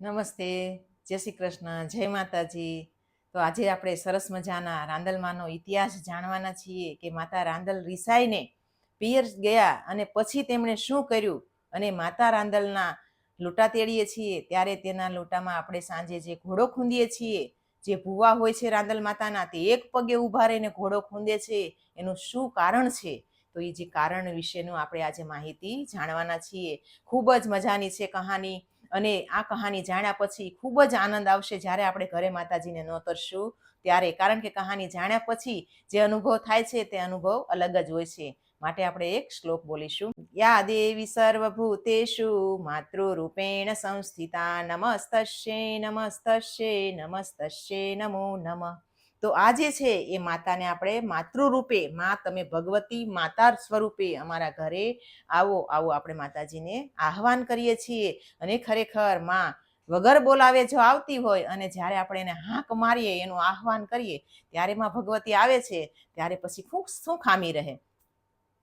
નમસ્તે, જય શ્રી કૃષ્ણ, જય માતાજી. તો આજે આપણે સરસ મજાના રાંદલમાંનો ઇતિહાસ જાણવાના છીએ કે માતા રાંદલ રિસાઈને પિયર ગયા અને પછી તેમણે શું કર્યું? અને માતા રાંદલના લોટા તેડીએ છીએ, ત્યારે તેના લોટામાં આપણે સાંજે જે ઘોડો ખૂંદીએ છીએ, જે ભૂવા હોય છે રાંદલ માતાના, તે એક પગે ઊભા રહીને ઘોડો ખૂંદે છે, એનું શું કારણ છે? તો એ જે કારણ વિશેનું આપણે આજે માહિતી જાણવાના છીએ. ખૂબ જ મજાની છે કહાની. અને આ કહાની જાણ્યા પછી ખૂબ જ આનંદ આવશે જ્યારે આપણે ઘરે માતાજીને નોતરશું ત્યારે. કારણ કે કહાની જાણ્યા પછી જે અનુભવ થાય છે તે અનુભવ અલગ જ હોય છે. માટે આપણે એક શ્લોક બોલીશું. યા દેવી સર્વભૂતેશુ માતૃરૂપેણ સંસ્થિતા નમસ્તસ્યે નમસ્તસ્યે નમસ્તસ્યે નમો નમઃ. તો આ જે છે એ માતાને આપણે માતૃરૂપે, મા તમે ભગવતી માતા સ્વરૂપે અમારા ઘરે આવો આવો આપણે માતાજીને આહવાન કરીએ છીએ. અને ખરેખરમાં વગર બોલાવે જો આવતી હોય અને જ્યારે આપણે એને હાંક મારીએ, એનું આહવાન કરીએ, ત્યારે માં ભગવતી આવે છે, ત્યારે પછી ખૂબ શું ખામી રહે?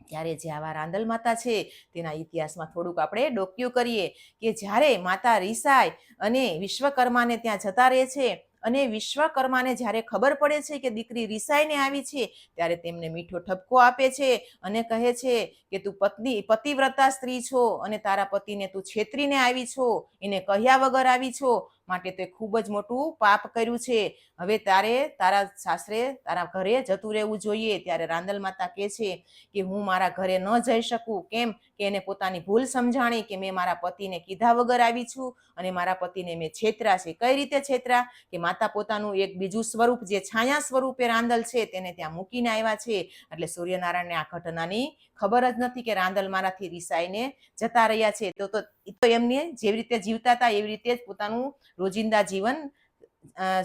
ત્યારે જે આવા રાંદલ માતા છે, તેના ઇતિહાસમાં થોડુંક આપણે ડોક્યુ કરીએ કે જ્યારે માતા રીસાય અને વિશ્વકર્માને ત્યાં જતા રહે છે અને વિશ્વકર્માને જ્યારે ખબર પડે છે કે દીકરી રિસાઈને આવી છે, ત્યારે તેમને મીઠો ઠપકો આપે છે અને કહે છે કે, તું પત્ની, પતિવ્રતા સ્ત્રી છો અને તારા પતિને તું છેતરીને આવી છો, એને કહ્યા વગર આવી છો. માટે તે ખૂબ જ મોટું પાપ કર્યું છે. હવે તારે તારા સાસરે તારા ઘરે જતું રહેવું જોઈએ. ત્યારે રાંદલ માતા કહે છે કે હું મારા ઘરે ન જઈ શકું. કેમ? કે એને પોતાની ભૂલ સમજાણી કે મેં મારા પતિને કીધા વગર આવી છું અને મારા પતિને મેં છેતરા છે. કઈ રીતે છેતરા? કે માતા પોતાનું એક બીજું સ્વરૂપ જે છાયા સ્વરૂપે રાંદલ છે તેને ત્યાં મૂકીને આવ્યા છે. એટલે સૂર્યનારાયણને આ ઘટનાની ખબર જ નથી કે રાંદલ મારાથી રિસાઈને જતા રહ્યા છે. તો તો એમને જેવી રીતે જીવતા હતા એવી રીતે જ પોતાનું રોજિંદા જીવન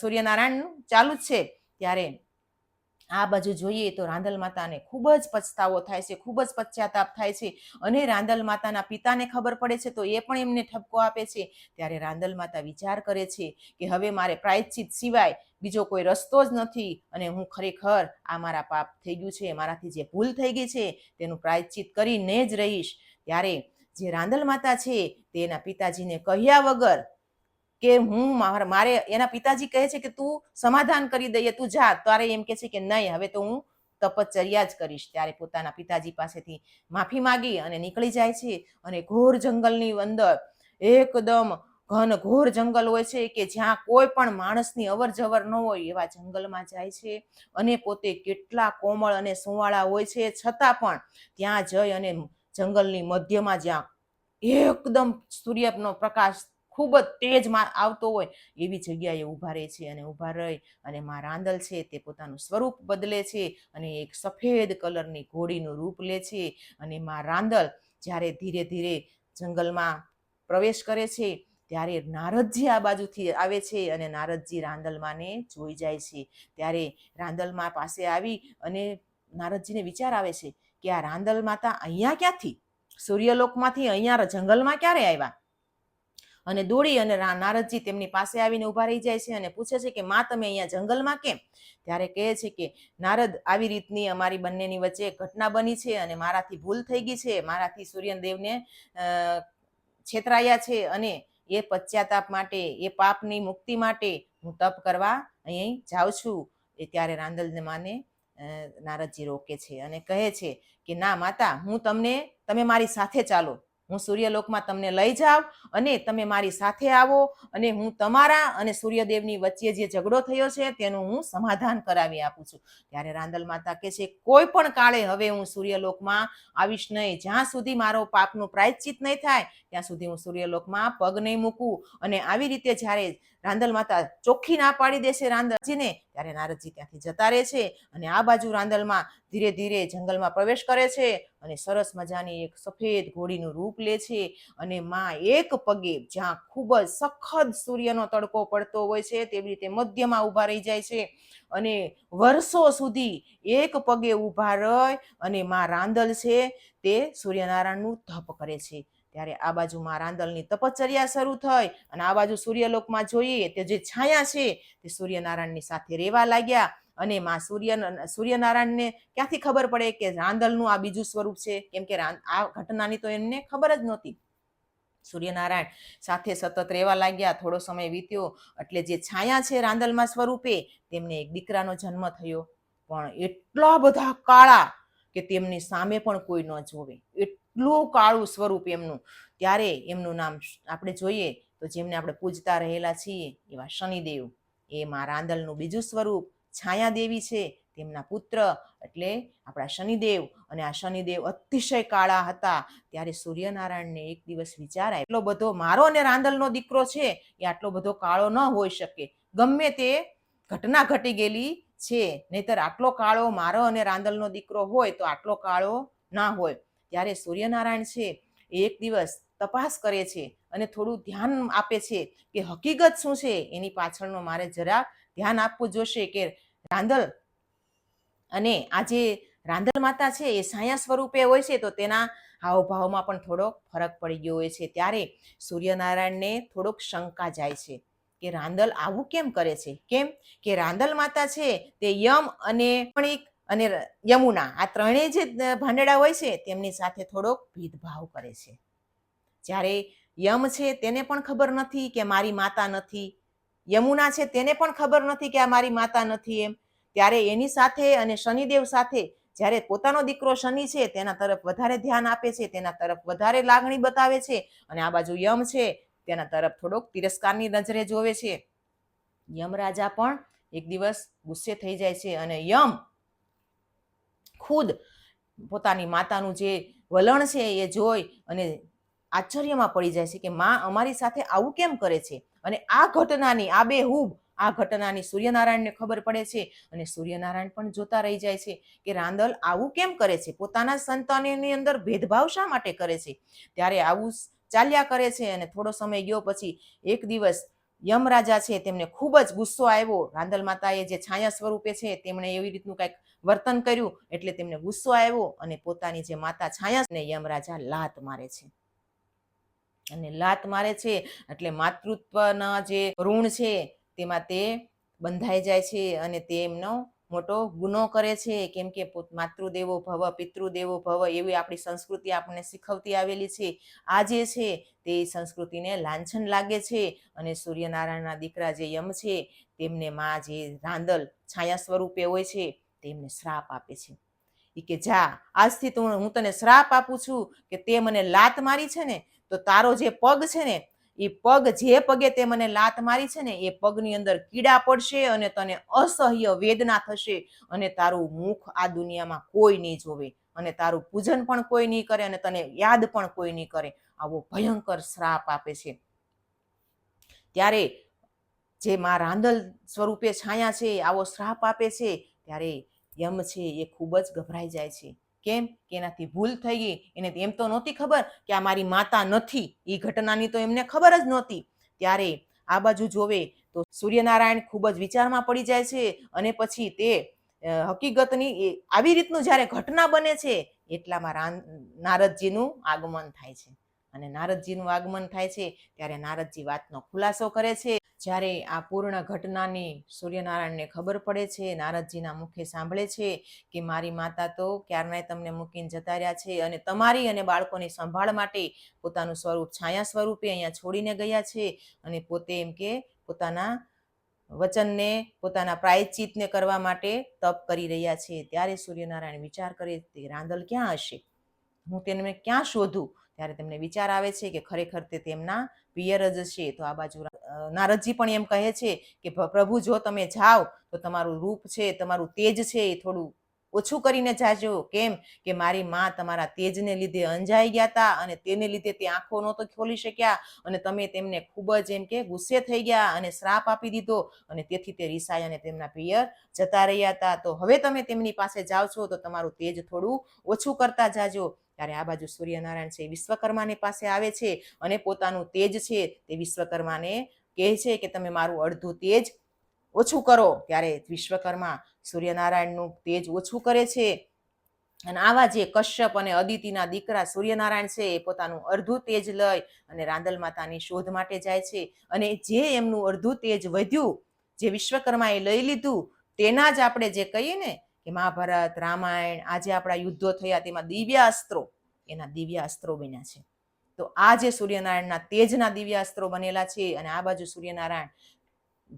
સૂર્યનારાયણનું ચાલુ જ છે. ત્યારે આ બાજુ જોઈએ તો રાંદલ માતાને ખૂબ જ પછતાવો થાય છે, ખૂબ જ પશ્ચાતાપ થાય છે અને રાંદલ માતાના પિતાને ખબર પડે છે તો એ પણ એમને ઠપકો આપે છે. ત્યારે રાંદલ માતા વિચાર કરે છે કે હવે મારે પ્રાયશ્ચિત સિવાય બીજો કોઈ રસ્તો જ નથી અને હું ખરેખર આ મારા પાપ થઈ ગયું છે, મારાથી જે ભૂલ થઈ ગઈ છે તેનું પ્રાયશ્ચિત કરીને જ રહીશ. ત્યારે જે રાંદલ માતા છે તે એના પિતાજીને કહ્યા વગર કે હું માર- એના પિતાજી કહે છે કે તું સમાધાન કરી દઈએ, તું જા. તારે એમ કે છે કે નહીં, હવે તો હું તપશ્ચર્યા જ કરીશ. ત્યારે પોતાના પિતાજી પાસેથી માફી માગી અને નીકળી જાય છે અને ઘોર જંગલની અંદર એકદમ ઘન ઘોર જંગલ હોય છે કે જ્યાં કોઈ પણ માણસની અવર જવર ન હોય એવા જંગલમાં જાય છે અને પોતે કેટલા કોમળ અને સુંવાળા હોય છે. છતાં પણ ત્યાં જઈ અને જંગલની મધ્યમાં જ્યાં એકદમ સૂર્યનો પ્રકાશ ખૂબ જ તેજમાં આવતો હોય એવી જગ્યાએ ઊભા રહે છે અને ઊભા રહી અને મા રાંદલ છે તે પોતાનું સ્વરૂપ બદલે છે અને એક સફેદ કલરની ઘોડીનું રૂપ લે છે અને મા રાંદલ જ્યારે ધીરે ધીરે જંગલમાં પ્રવેશ કરે છે ત્યારે નારદજી આ બાજુથી આવે છે અને નારદજી રાંદલમાને જોઈ જાય છે. ત્યારે રાંદલમા પાસે આવી અને નારદજીને વિચાર આવે છે કે આ રાંદલ માતા અહીંયા ક્યાંથી? સૂર્યલોકમાંથી અહીંયા જંગલમાં ક્યારે આવ્યા? અને દોડી અને નારદજી તેમની પાસે આવીને ઊભા રહી જાય છે અને પૂછે છે કે, માં, તમે અહીંયા જંગલમાં કેમ? ત્યારે કહે છે કે, નારદ, આવી રીતની અમારી બંનેની વચ્ચે ઘટના બની છે અને મારાથી ભૂલ થઈ ગઈ છે. મારાથી સૂર્યદેવને છેતરાયા છે અને એ પશ્ચાતાપ માટે, એ પાપની મુક્તિ માટે હું તપ કરવા અહીં જાઉં છું. એ ત્યારે રાંદલને માને નારદજી રોકે છે અને કહે છે કે, ના, માતા, હું તમને, તમે મારી સાથે ચાલો. હું સૂર્યલોકમાં તમને લઈ જાઉં અને તમે મારી સાથે આવો અને હું તમારા અને સૂર્યદેવની વચ્ચે જે ઝઘડો થયો છે તેનું હું સમાધાન કરાવી આપું છું. ત્યારે રાંદલ માતા કહે છે, કોઈ પણ કાળે હવે હું સૂર્યલોકમાં આવીશ નહીં. જ્યાં સુધી મારો પાપનું પ્રાયશ્ચિત નહીં થાય, ત્યાં સુધી હું સૂર્યલોકમાં પગ નહીં મૂકું. અને આવી રીતે જ્યારે રાંદલ માતા ચોખ્ખી ના પાડી દેશે રાંદલજીને, ત્યારે નારદજી ત્યાંથી જતા રહે છે અને આ બાજુ રાંદલમાં ધીરે ધીરે જંગલમાં પ્રવેશ કરે છે અને સરસ મજાની એક સફેદ ઘોડીનું રૂપ લે છે અને માં એક પગે જ્યાં ખૂબ જ સખત સૂર્યનો તડકો પડતો હોય છે તેવી રીતે મધ્યમાં ઊભા રહી જાય છે અને વર્ષો સુધી એક પગે ઊભા રહી અને માં રાંદલ છે તે સૂર્યનારાયણનું તપ કરે છે. ત્યારે આ બાજુ માં રાંદલની તપશ્ચર્યા શરૂ થઈ અને આ બાજુ સૂર્યલોકમાં જોઈએ તે જે છાયા છે તે સૂર્યનારાયણની સાથે રહેવા લાગ્યા અને માં સૂર્ય સૂર્યનારાયણને ક્યાંથી ખબર પડે કે રાંદલનું આ બીજું સ્વરૂપ છે? કેમ કે આ ઘટનાની તો એમને ખબર જ નહોતી. સૂર્યનારાયણ સાથે સતત રહેવા લાગ્યા, થોડો સમય વીત્યો એટલે જે છાયા છે રાંદલમાં સ્વરૂપે તેમને એક દીકરાનો જન્મ થયો. પણ એટલા બધા કાળા કે તેમની સામે પણ કોઈ ન જોવે. એટલું કાળું સ્વરૂપ એમનું. ત્યારે એમનું નામ આપણે જોઈએ તો જેમને આપણે પૂજતા રહેલા છીએ એવા શનિદેવ. એ મા રાંદલનું બીજું સ્વરૂપ છાયાદેવી છે, તેમના પુત્ર એટલે આપણા શનિદેવ. અને આ શનિદેવ અતિશય કાળા હતા. ત્યારે સૂર્યનારાયણને એક દિવસ વિચાર આવ્યો એટલો બધો મારો અને રાંદલનો દીકરો છે, એ આટલો બધો કાળો ન હોઈ શકે. ગમે તે ઘટના ઘટી ગયેલી છે, નહીતર આટલો કાળો મારો અને રાંદલનો દીકરો હોય તો આટલો કાળો ના હોય. ત્યારે સૂર્યનારાયણ છે એક દિવસ તપાસ કરે છે અને થોડું ધ્યાન આપે છે કે હકીકત શું છે, એની પાછળનો મારે જરા ધ્યાન આપવું જોશે કે રાંદલ અને આ જે રાંદલ માતા છે, એ સાયા સ્વરૂપે હોય છે, તો તેના હાવભાવમાં પણ થોડોક ફરક પડી ગયો હોય છે. ત્યારે સૂર્યનારાયણને થોડોક શંકા જાય છે કે રાંદલ આવું કેમ કરે છે? કેમ કે રાંદલ માતા છે, તે યમ અને પણિક અને યમુના, આ ત્રણેય જે ભાંડેડા હોય છે, તેમની સાથે થોડોક ભેદભાવ કરે છે. જ્યારે યમ છે, તેને પણ ખબર નથી કે મારી માતા નથી. યમુના છે, તેને પણ ખબર નથી કે આ મારી માતા નથી એમ. ત્યારે એની સાથે અને શનિદેવ સાથે, જ્યારે પોતાનો દીકરો શનિ છે, તેના તરફ વધારે ધ્યાન આપે છે, તેના તરફ વધારે લાગણી બતાવે છે અને આ બાજુ યમ છે, તેના તરફ થોડોક તિરસ્કારની નજરે જોવે છે. યમ રાજા પણ એક દિવસ ગુસ્સે થઈ જાય છે અને યમ ખુદ પોતાની માતાનું જે વલણ છે એ જોઈ અને આશ્ચર્યમાં પડી જાય છે કે માં અમારી સાથે આવું કેમ કરે છે? અને આ ઘટનાની, આ બે હુબ, આ ઘટનાની સૂર્યનારાયણને ખબર પડે છે અને સૂર્યનારાયણ પણ જોતા રહી જાય છે કે રાંદલ આવું કેમ કરે છે? પોતાના સંતાનની અંદર ભેદભાવ શા માટે કરે છે? ત્યારે આવું ચાલ્યા કરે છે અને થોડો સમય ગયો પછી એક દિવસ યમરાજા છે તેમને ખૂબ જ ગુસ્સો આવ્યો. રાંદલ માતાએ જે છાયા સ્વરૂપે છે તેમણે એવી રીતનું કંઈક વર્તન કર્યું એટલે તેમને ગુસ્સો આવ્યો અને પોતાની જે માતા છાયા ને યમરાજા લાત મારે છે. અને લાત મારે છે એટલે માતૃત્વના જે ઋણ છે તેમાં તે બંધાઈ જાય છે અને તે એમનો મોટો ગુનો કરે છે. કેમ કે માતૃદેવો ભવ, પિતૃદેવો ભવ એવી આપણી સંસ્કૃતિ આપણને શીખવતી આવેલી છે. આ જે છે તે સંસ્કૃતિને લાંછન લાગે છે અને સૂર્યનારાયણના દીકરા જે યમ છે તેમને માં જે રાંદલ છાયા સ્વરૂપે હોય છે તેમને શ્રાપ આપે છે. એ કે, જા, આજથી તો, હું તને શ્રાપ આપું છું કે તે મને લાત મારી છે ને, તો તારો જે પગ છે ને એ પગ જે પગે તે મને લાત મારી છે ને, એ પગની અંદર કીડા પડશે અને તને અસહ્ય વેદના થશે અને તારું મુખ આ દુનિયામાં કોઈ નહીં જોવે અને તારું પૂજન પણ કોઈ નહીં કરે અને તને યાદ પણ કોઈ નહીં કરે. આવો ભયંકર શ્રાપ આપે છે. ત્યારે જે મા રાંદલ સ્વરૂપે છાયા છે, આવો શ્રાપ આપે છે, ત્યારે યમ છે એ ખૂબ જ ગભરાઈ જાય છે. કેમ? કે એનાથી ભૂલ થઈ ગઈ. એને એમ તો નહોતી ખબર કે આ મારી માતા નથી. એ ઘટનાની તો એમને ખબર જ નહોતી. ત્યારે આ બાજુ જોવે તો સૂર્યનારાયણ ખૂબ જ વિચારમાં પડી જાય છે અને પછી તે હકીકતની આવી રીતનું જ્યારે ઘટના બને છે એટલામાં રાન, નારદજીનું આગમન થાય છે. અને નારદજીનું આગમન થાય છે ત્યારે નારદજી વાતનો ખુલાસો કરે છે. જ્યારે આ પૂર્ણ ઘટનાની સૂર્યનારાયણને ખબર પડે છે, નારદજીના મુખે સાંભળે છે કે મારી માતા તો ક્યારનાય તમને મૂકીને જતા રહ્યા છે અને તમારી અને બાળકોની સંભાળ માટે પોતાનું સ્વરૂપ, છાયા સ્વરૂપે અહીંયા છોડીને ગયા છે અને પોતે એમ કે પોતાના વચનને, પોતાના પ્રાયચિતને કરવા માટે તપ કરી રહ્યા છે. ત્યારે સૂર્યનારાયણ વિચાર કરે તે રાંદલ ક્યાં હશે? હું તેને ક્યાં શોધું? ત્યારે તેમને વિચાર આવે છે કે ખરેખર તે તેમના પિયર જ છે. તો આ બાજુ નારદજી પણ એમ કહે છે કે "ભ- પ્રભુ જો તમે જાઓ, તો તમારું રૂપ છે, તમારું તેજ છે એ થોડું ઓછું કરીને જાજો. કેમ કે મારી માં તમારા તેજને લીધે અંજાઈ ગયા હતા અને તેને લીધે તે આંખો નહોતો ખોલી શક્યા અને તમે તેમને ખૂબ જ એમ કે ગુસ્સે થઈ ગયા અને શ્રાપ આપી દીધો અને તેથી તે રિસાઈ અને તેમના પિયર જતા રહ્યા હતા તો હવે તમે તેમની પાસે જાઓ છો, તો તમારું તેજ થોડું ઓછું કરતા જાજો. ત્યારે આ બાજુ સૂર્યનારાયણ છે વિશ્વકર્માની પાસે આવે છે અને પોતાનું તેજ છે તે વિશ્વકર્માને કહે છે કે તમે મારું અડધું તેજ ઓછું કરો. ત્યારે વિશ્વકર્મા સૂર્યનારાયણનું તેજ ઓછું કરે છે. અને આવા જે કશ્યપ અને અદિતિના દીકરા સૂર્યનારાયણ છે એ પોતાનું અડધું તેજ લઈ અને રાંદલ માતાની શોધ માટે જાય છે. અને જે એમનું અડધું તેજ વધ્યું, જે વિશ્વકર્માએ લઈ લીધું, તેના જ આપણે જે કહીએ ને કે મહાભારત, રામાયણ, આજે આપણા યુદ્ધો થયા, તેમાં દિવ્ય અસ્ત્રો એના દિવ્ય અસ્ત્રો બન્યા છે. તો આ જે સૂર્યનારાયણના તેજના દિવ્યાસ્ત્રો બનેલા છે અને આ બાજુ સૂર્યનારાયણ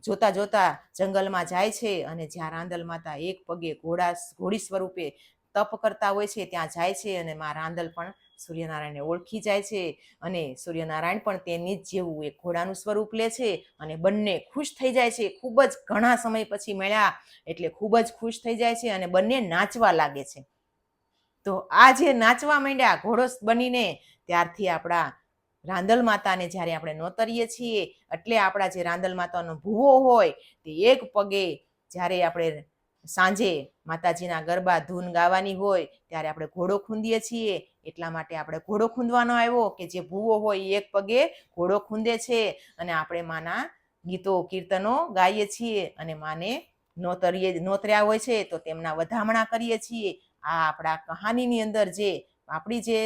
જોતા જોતા જંગલમાં જાય છે અને જ્યાં રાંદલ માતા એક પગે ઘોડા, ઘોડી સ્વરૂપે તપ કરતા હોય છે, ત્યાં જાય છે અને માં રાંદલ પણ સૂર્યનારાયણને ઓળખી જાય છે અને સૂર્યનારાયણ પણ તેની જેવું એક ઘોડાનું સ્વરૂપ લે છે અને બંને ખુશ થઈ જાય છે. ખૂબ જ ઘણા સમય પછી મળ્યા એટલે ખૂબ જ ખુશ થઈ જાય છે અને બંને નાચવા લાગે છે. તો આ જે નાચવા માંડ્યા ઘોડો બનીને ત્યારથી આપણા રાંદલ માતાને જ્યારે આપણે નોતરીએ છીએ એટલે આપણા જે રાંદલ માતાનો ભૂવો હોય તે એક પગે જ્યારે આપણે સાંજે માતાજીના ગરબા ધૂન ગાવાની હોય, ત્યારે આપણે ઘોડો ખૂંદીએ છીએ. એટલા માટે આપણે ઘોડો ખૂંદવાનો આવ્યો કે જે ભૂવો હોય એક પગે ઘોડો ખૂંદે છે. અને આપણે માના ગીતો, કીર્તનો ગાઈએ છીએ અને માને નોતરીએ, નોતર્યા હોય છે તો તેમના વધામણા કરીએ છીએ. આ આપણા કહાનીની અંદર જે આપણી જે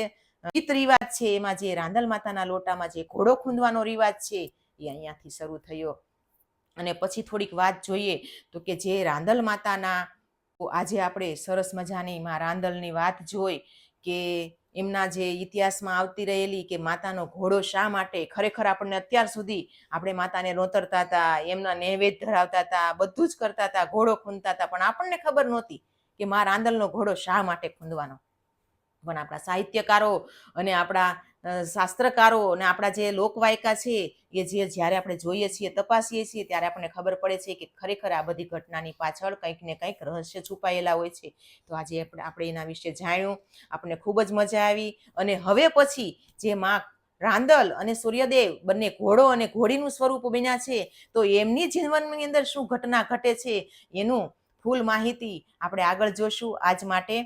રીત રિવાજ છે, એમાં જે રાંધલ માતાના લોટામાં જે ઘોડો ખૂંદવાનો રિવાજ છે, એ અહીંયાથી શરૂ થયો. અને પછી થોડીક વાત જોઈએ તો કે જે રાંદલ માતાના આજે આપણે સરસ મજાની માં રાંદલની વાત જોઈ કે એમના જે ઇતિહાસમાં આવતી રહેલી કે માતાનો ઘોડો શા માટે ખરેખર આપણને અત્યાર સુધી આપણે માતાને રોતરતા હતા એમના નૈવેદ્ય ધરાવતા હતા બધું જ કરતા હતા ઘોડો ખૂંદતા હતા પણ આપણને ખબર નહોતી કે મા રાંદલનો ઘોડો શા માટે ખૂંદવાનો. પણ આપણા સાહિત્યકારો અને આપણા શાસ્ત્રકારો અને આપણા જે લોકવાયકા છે, એ જે જ્યારે આપણે જોઈએ છીએ, તપાસીએ છીએ, ત્યારે આપણને ખબર પડે છે કે ખરેખર આ બધી ઘટનાની પાછળ કંઈક ને કંઈક રહસ્ય છુપાયેલા હોય છે. તો આજે આપણે એના વિશે જાણ્યું, આપણને ખૂબ જ મજા આવી અને હવે પછી જે માં રાંદલ અને સૂર્યદેવ બંને ઘોડો અને ઘોડીનું સ્વરૂપ બન્યા છે, તો એમની જીવનની અંદર શું ઘટના ઘટે છે, એનું ફૂલ માહિતી આપણે આગળ જોશું. આજ માટે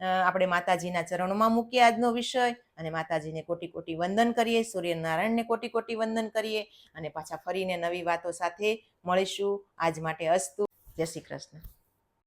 આપણે માતાજીના ચરણોમાં મૂકીએ આજનો વિષય અને માતાજીને કોટી કોટી વંદન કરીએ, સૂર્યનારાયણને કોટી કોટી વંદન કરીએ અને પાછા ફરીને નવી વાતો સાથે મળીશું. આજ માટે અસ્તુ. જય શ્રી કૃષ્ણ.